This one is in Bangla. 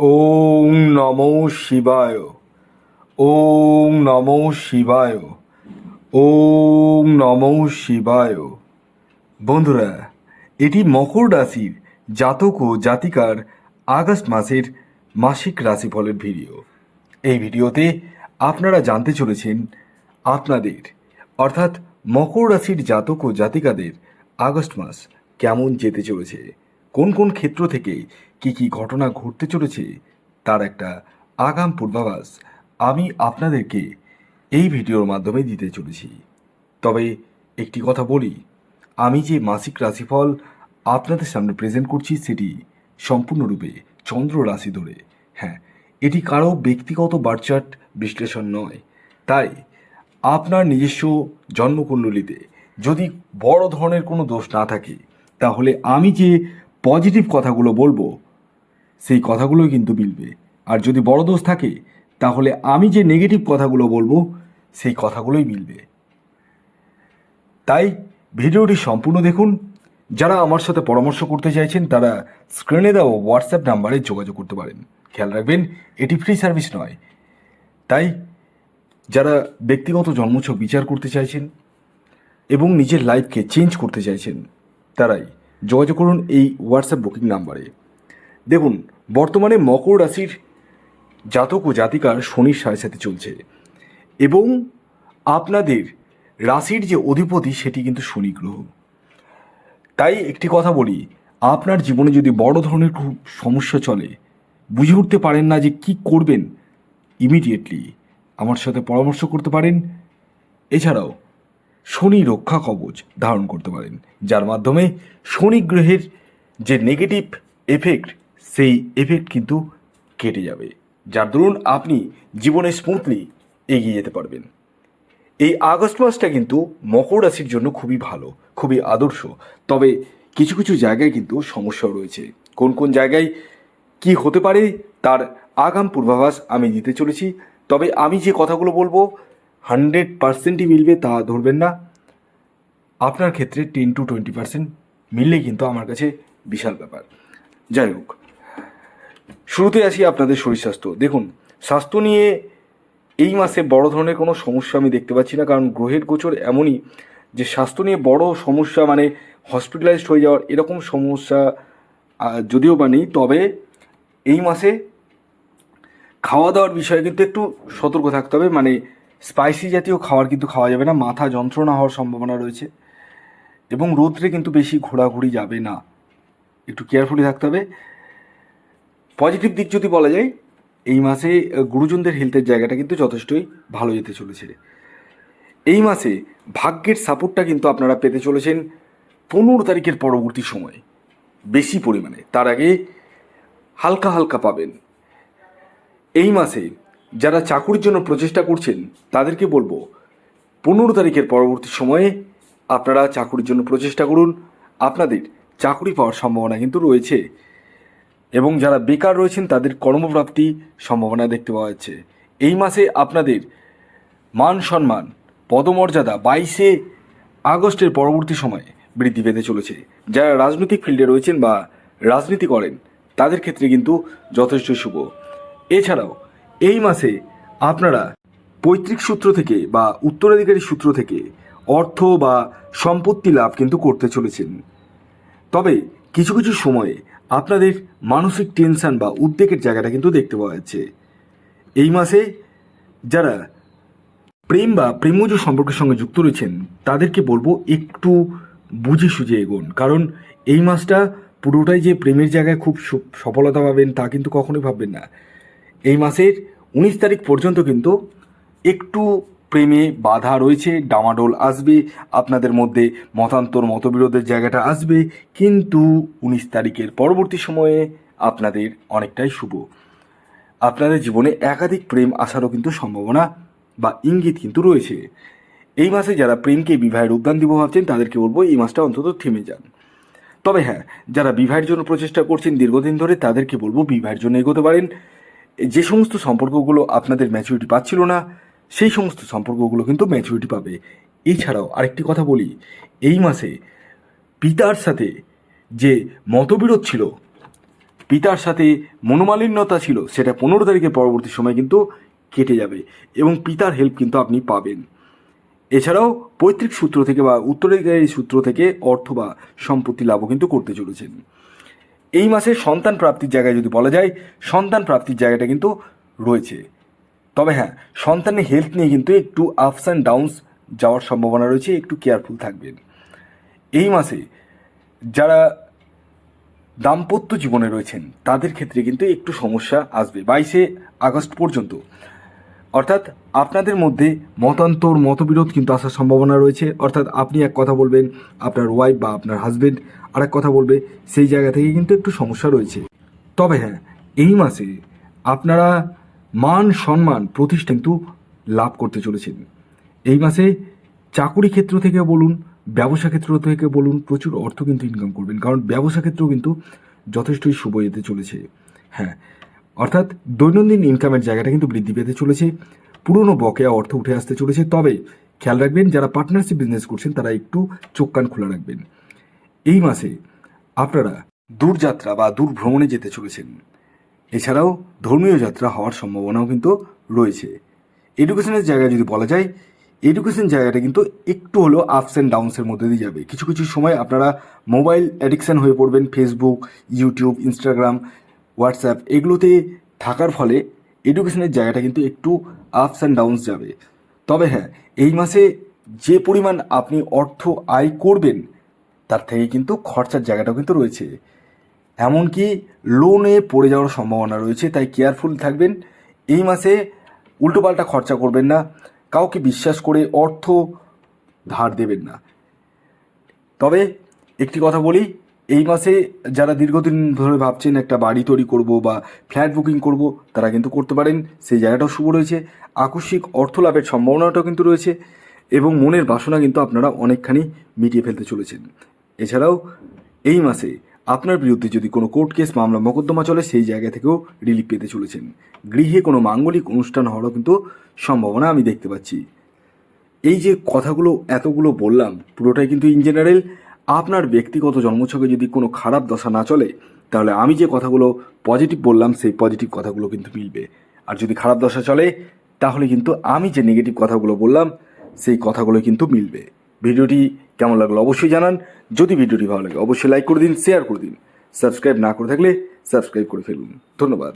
ওং নমো শিবায়, ওং নমো শিবায়, ওং নমো শিবায়। বন্ধুরা, এটি মকর রাশির জাতক ও জাতিকার আগস্ট মাসের মাসিক রাশিফলের ভিডিও। এই ভিডিওতে আপনারা জানতে চলেছেন আপনাদের, অর্থাৎ মকর রাশির জাতক ও জাতিকাদের আগস্ট মাস কেমন যেতে চলেছে। কোন কোন ক্ষেত্র থেকে কি কি ঘটনা ঘটতে চলেছে তার একটা আগাম পূর্বাভাস আমি আপনাদেরকে এই ভিডিওর মাধ্যমে দিতে চলেছি। তবে একটি কথা বলি, আমি যে মাসিক রাশিফল আপনাদের সামনে প্রেজেন্ট করছি সেটি সম্পূর্ণরূপে চন্দ্র রাশি ধরে। হ্যাঁ এটি কারও ব্যক্তিগত বার্চার্ট বিশ্লেষণ নয়। তাই আপনার নিজস্ব জন্মকুণ্ডলিতে যদি বড় ধরনের কোনো দোষ না থাকে, তাহলে আমি যে পজিটিভ কথাগুলো বলব, সেই কথাগুলো কিন্তু মিলবে। আর যদি বড় দোষ থাকে, তাহলে আমি যে নেগেটিভ কথাগুলো বলব, সেই কথাগুলোই মিলবে। তাই ভিডিওটি সম্পূর্ণ দেখুন। যারা আমার সাথে পরামর্শ করতে চাইছেন, তারা স্ক্রিনে দেওয়া হোয়াটসঅ্যাপ নাম্বারে যোগাযোগ করতে পারেন। খেয়াল রাখবেন, এটি ফ্রি সার্ভিস নয়। তাই যারা ব্যক্তিগত জন্মছক বিচার করতে চাইছেন এবং নিজের লাইফকে চেঞ্জ করতে চাইছেন, তারাই যোগাযোগ করুন এই হোয়াটসঅ্যাপ বুকিং নাম্বারে দেখুন, বর্তমানে মকর রাশির জাতক ও জাতিকার শনির সাড়ে সাথে চলছে এবং আপনাদের রাশির যে অধিপতি সেটি কিন্তু শনি গ্রহ। তাই একটি কথা বলি, আপনার জীবনে যদি বড় ধরনের খুব সমস্যা চলে, বুঝে উঠতে পারেন না যে কি করবেন ইমিডিয়েটলি আমার সাথে পরামর্শ করতে পারেন। এছাড়াও শনি রক্ষা কবচ ধারণ করতে পারেন, যার মাধ্যমে শনি গ্রহের যে নেগেটিভ এফেক্ট সেই এফেক্ট কিন্তু কেটে যাবে। যার দরুন আপনি জীবনে স্মুথলি এগিয়ে যেতে পারবেন। এই আগস্ট মাসটা কিন্তু মকর রাশির জন্য খুবই ভালো, খুবই আদর্শ। তবে কিছু কিছু জায়গায় কিন্তু সমস্যাও রয়েছে। কোন কোন জায়গায় কি হতে পারে, তার আগাম পূর্বাভাস আমি দিতে চলেছি। তবে আমি যে কথাগুলো বলব হান্ড্রেড পার্সেন্টই মিলবে তা ধরবেন না। আপনার ক্ষেত্রে টেন টু টোয়েন্টি পার্সেন্ট মিললে কিন্তু আমার কাছে বিশাল ব্যাপার। যাই হোক, শুরুতে আসি আপনাদের শরীর স্বাস্থ্য। দেখুন, স্বাস্থ্য নিয়ে এই মাসে বড় ধরনের কোনো সমস্যা আমি দেখতে পাচ্ছি না, কারণ গ্রহের গোচর এমনই যে স্বাস্থ্য নিয়ে বড় সমস্যা মানে হসপিটালাইজড হয়ে যাওয়ার এরকম সমস্যা যদিও বা নেই, তবে এই মাসে খাওয়া দাওয়ার বিষয়ে কিন্তু একটু সতর্ক থাকতে হবে। মানে স্পাইসি জাতীয় খাবার কিন্তু খাওয়া যাবে না, মাথা যন্ত্রণা হওয়ার সম্ভাবনা রয়েছে এবং রোদ্রে কিন্তু বেশি ঘোরাঘুরি যাবে না। একটু কেয়ারফুলি থাকতে হবে। পজিটিভ দিক যদি বলা যায়, এই মাসে গুরুজনদের হেলথের জায়গাটা কিন্তু যথেষ্টই ভালো যেতে চলেছে এই মাসে ভাগ্যের সাপোর্টটা কিন্তু আপনারা পেতে চলেছেন পনেরো তারিখের পরবর্তী সময়। বেশি পরিমাণে। তার আগে হালকা হালকা পাবেন। এই মাসে যারা চাকুরির জন্য প্রচেষ্টা করছেন, তাদেরকে বলব, পনেরো তারিখের পরবর্তী সময়ে আপনারা চাকুরির জন্য প্রচেষ্টা করুন। আপনাদের চাকুরি পাওয়ার সম্ভাবনা কিন্তু রয়েছে এবং যারা বেকার রয়েছেন, তাদের কর্মপ্রাপ্তি সম্ভাবনা দেখতে পাওয়া যাচ্ছে। এই মাসে আপনাদের মান সম্মান, পদমর্যাদা বাইশে আগস্টের পরবর্তী সময়ে বৃদ্ধি পেতে চলেছে। যারা রাজনৈতিক ফিল্ডে রয়েছেন বা রাজনীতি করেন, তাদের ক্ষেত্রে কিন্তু যথেষ্ট শুভ। এছাড়াও এই মাসে আপনারা পৈতৃক সূত্র থেকে বা উত্তরাধিকারী সূত্র থেকে অর্থ বা সম্পত্তি লাভ কিন্তু করতে চলেছেন। তবে কিছু কিছু সময়ে আপনাদের মানসিক টেনশন বা উদ্বেগের জায়গাটা কিন্তু দেখতে পাওয়া যাচ্ছে। এই মাসে যারা প্রেম বা প্রেমজ সম্পর্কের সঙ্গে যুক্ত রয়েছেন, তাদেরকে বলব একটু বুঝে সুঝে এগোন। কারণ এই মাসটা পুরোটাই যে প্রেমের জায়গায় খুব সফলতা পাবেন তা কিন্তু কখনোই ভাববেন না। এই মাসের উনিশ তারিখ পর্যন্ত কিন্তু একটু প্রেমে বাধা রয়েছে, ডামাডোল আসবে, আপনাদের মধ্যে মতান্তর, মতবিরোধের জায়গাটা আসবে, কিন্তু উনিশ তারিখের পরবর্তী সময়ে আপনাদের অনেকটাই শুভ। আপনাদের জীবনে একাধিক প্রেম আসারও কিন্তু সম্ভাবনা বা ইঙ্গিত কিন্তু রয়েছে। এই মাসে যারা প্রেমকে বিবাহের উদ্যান দিব ভাবছেন, তাদেরকে বলব এই মাসটা অন্তত থেমে যান। তবে হ্যাঁ যারা বিবাহের জন্য প্রচেষ্টা করছেন, দীর্ঘদিন ধরে তাদেরকে বলব বিবাহের জন্য এগোতে পারেন। যে সমস্ত সম্পর্কগুলো আপনাদের ম্যাচুরিটি পাচ্ছিল না, সেই সমস্ত সম্পর্কগুলো কিন্তু ম্যাচুরিটি পাবে। এছাড়াও আরেকটি কথা বলি, এই মাসে পিতার সাথে যে মতবিরোধ ছিল, পিতার সাথে মনোমালিন্যতা ছিল, সেটা পনেরো তারিখের পরবর্তী সময় কিন্তু কেটে যাবে এবং পিতার হেল্প কিন্তু আপনি পাবেন। এছাড়াও পৈতৃক সূত্র থেকে বা উত্তরাধিকারী সূত্র থেকে অর্থ বা সম্পত্তি লাভও কিন্তু করতে চলেছেন। এই মাসে সন্তান প্রাপ্তির জায়গায় যদি বলা যায়, সন্তান প্রাপ্তির জায়গাটা কিন্তু রয়েছে। তবে হ্যাঁ সন্তানের হেলথ নিয়ে কিন্তু একটু আপস অ্যান্ড ডাউনস যাওয়ার সম্ভাবনা রয়েছে, একটু কেয়ারফুল থাকবেন। এই মাসে যারা দাম্পত্য জীবনে রয়েছেন, তাদের ক্ষেত্রে কিন্তু একটু সমস্যা আসবে। বাইশে আগস্ট পর্যন্ত অর্থাৎ আপনাদের মধ্যে মতান্তর, মতবিরোধ কিন্তু আসার সম্ভাবনা রয়েছে। অর্থাৎ আপনি এক কথা বলবেন, আপনার ওয়াইফ বা আপনার হাজবেন্ড আরেক কথা বলবে, সেই জায়গা থেকে কিন্তু একটু সমস্যা রয়েছে। তবে হ্যাঁ এই মাসে আপনারা মান সম্মান প্রতিষ্ঠা কিন্তু লাভ করতে চলেছেন। এই মাসে চাকুরি ক্ষেত্র থেকে বলুন, ব্যবসা ক্ষেত্র থেকে বলুন, প্রচুর অর্থ কিন্তু ইনকাম করবেন। কারণ ব্যবসা ক্ষেত্রেও কিন্তু যথেষ্টই শুভ যেতে চলেছে। হ্যাঁ অর্থাৎ দৈনন্দিন ইনকামের জায়গাটা কিন্তু বৃদ্ধি পেতে চলেছে। পুরনো বকেয়া অর্থ উঠে আসতে চলেছে। তবে খেয়াল রাখবেন, যারা পার্টনারশিপ বিজনেস করছেন, তারা একটু চোখ কান খোলা রাখবেন। এই মাসে আপনারা দূরযাত্রা বা দূর ভ্রমণে যেতে চলেছেন। এছাড়াও ধর্মীয় যাত্রা হওয়ার সম্ভাবনাও কিন্তু রয়েছে। এডুকেশনের জায়গায় যদি বলা যায় এডুকেশন জায়গাটা কিন্তু একটু হলেও আপস অ্যান্ড ডাউনসের মধ্যে দিয়ে যাবে। কিছু কিছু সময় আপনারা মোবাইল অ্যাডিকশান হয়ে পড়বেন। ফেসবুক ইউটিউব ইনস্টাগ্রাম হোয়াটসঅ্যাপ এগুলোতে থাকার ফলে এডুকেশনের জায়গাটা কিন্তু একটু আপস অ্যান্ড ডাউনস যাবে। তবে হ্যাঁ এই মাসে যে পরিমাণ আপনি অর্থ আয় করবেন, তার থেকে কিন্তু খরচার জায়গাটাও কিন্তু রয়েছে। এমনকি লোনে পড়ে যাওয়ার সম্ভাবনা রয়েছে, তাই কেয়ারফুল থাকবেন। এই মাসে উল্টোপাল্টা খরচা করবেন না, কাউকে বিশ্বাস করে অর্থ ধার দেবেন না। তবে একটি কথা বলি এই মাসে যারা দীর্ঘদিন ধরে ভাবছেন একটা বাড়ি তৈরি করব বা ফ্ল্যাট বুকিং করব, তারা কিন্তু করতে পারেন। সেই জায়গাটাও শুভ রয়েছে। আকস্মিক অর্থ লাভের সম্ভাবনাটাও কিন্তু রয়েছে এবং মনের বাসনা কিন্তু আপনারা অনেকখানি মিটিয়ে ফেলতে চলেছেন। এছাড়াও এই মাসে আপনার বিরুদ্ধে যদি কোনো কোর্ট কেস, মামলা, মোকদ্দমা চলে, সেই জায়গা থেকেও রিলিফ পেতে চলেছেন। গৃহে কোনো মাঙ্গলিক অনুষ্ঠান হওয়ারও কিন্তু সম্ভাবনা আমি দেখতে পাচ্ছি। এই যে কথাগুলো, এতগুলো বললাম, পুরোটাই কিন্তু ইন জেনারেল আপনার ব্যক্তিগত জন্মছকে যদি কোনো খারাপ দশা না চলে, তাহলে আমি যে কথাগুলো পজিটিভ বললাম, সেই পজিটিভ কথাগুলো কিন্তু মিলবে। আর যদি খারাপ দশা চলে, তাহলে কিন্তু আমি যে নেগেটিভ কথাগুলো বললাম, সেই কথাগুলো কিন্তু মিলবে। ভিডিওটি কেমন লাগল অবশ্যই জানান। যদি ভিডিওটি ভালো লাগে, অবশ্যই লাইক করে দিন শেয়ার করে দিন। সাবস্ক্রাইব না করে থাকলে সাবস্ক্রাইব করে ফেলুন। ধন্যবাদ।